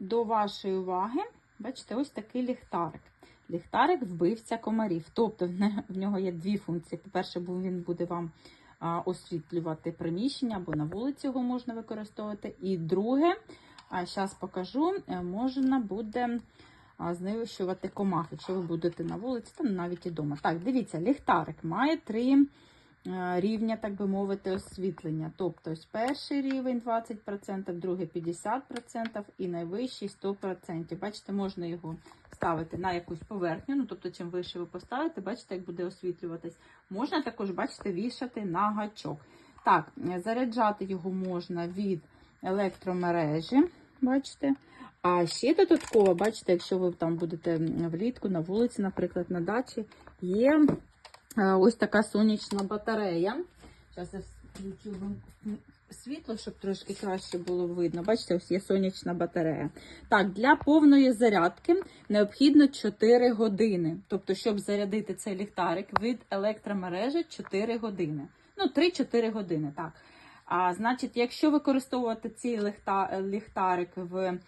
до вашої уваги, бачите, ось такий ліхтарик. Ліхтарик вбивця комарів. Тобто в нього є дві функції. По-перше, він буде вам освітлювати приміщення або на вулиці його можна використовувати. І друге, а зараз покажу, е, можна буде знищувати комах, якщо ви будете на вулиці, там навіть і вдома. Так, дивіться, ліхтарик має три рівня, так би мовити, освітлення. Тобто перший рівень 20%, другий 50% і найвищий 100%. Bачите, можна його ставити на якусь поверхню, ну тобто, чим вище ви поставите, бачите, як буде освітлюватись. Можна також, бачите, вішати на гачок. Так, е, заряджати його можна від електромережі, бачите. А ще додатково, бачите, якщо ви там будете влітку на вулиці, наприклад, на дачі, є е, ось така сонячна батарея. Зараз я включу світло, щоб трошки краще було видно. Бачите, ось є сонячна батарея. Так, для повної зарядки необхідно 4 години. Тобто, щоб зарядити цей ліхтарик від електромережі 4 години. Ну, 3-4 години, так. А значить, якщо використовувати цей ліхтарик в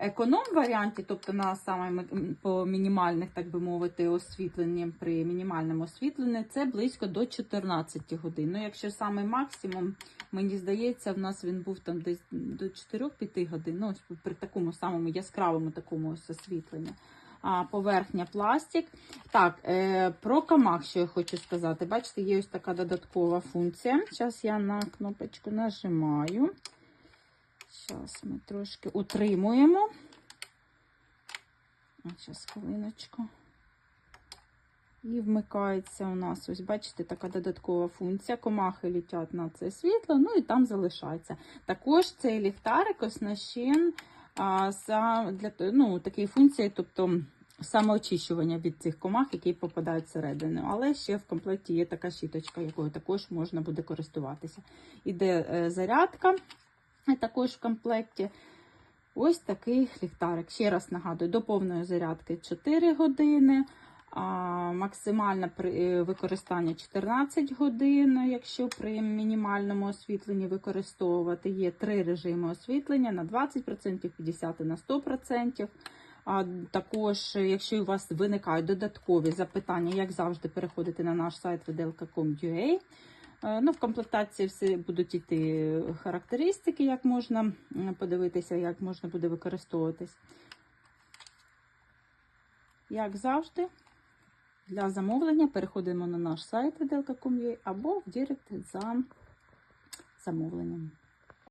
економ варіанті, тобто на саме по мінімальних, так би мовити, освітленні при мінімальному освітленні, це близько до 14 годин. Ну, якщо саме максимум, мені здається, в нас він був там десь до 4-5 годин. Ну, при такому самому яскравому такому освітленні. А, поверхня пластик. Так, е, про камах, що я хочу сказати. Бачите, є ось така додаткова функція. Зараз я на кнопочку нажимаю. Зараз ми трошки утримуємо. Зараз хвилиночку. І вмикається у нас, ось бачите, така додаткова функція. Комахи літять на це світло, ну і там залишається. Також цей ліхтарик оснащен а, за, для ну, такої функції, тобто самоочищування від цих комах, які попадають всередину. Але ще в комплекті є така щіточка, якою також можна буде користуватися. Іде е, зарядка, також в комплекті. Ось такий ліхтарик. Ще раз нагадую, до повної зарядки 4 години, а максимальне е, використання 14 годин, якщо при мінімальному освітленні використовувати. Є три режими освітлення на 20%, 50% і на 100%. А також, якщо у вас виникають додаткові запитання, як завжди, переходите на наш сайт videl.com.ua. Е, Ну, в комплектації всі будуть йти характеристики, як можна подивитися, як можна буде використовуватись. Як завжди, для замовлення переходимо на наш сайт videl.com.ua або в Директ за замовленням.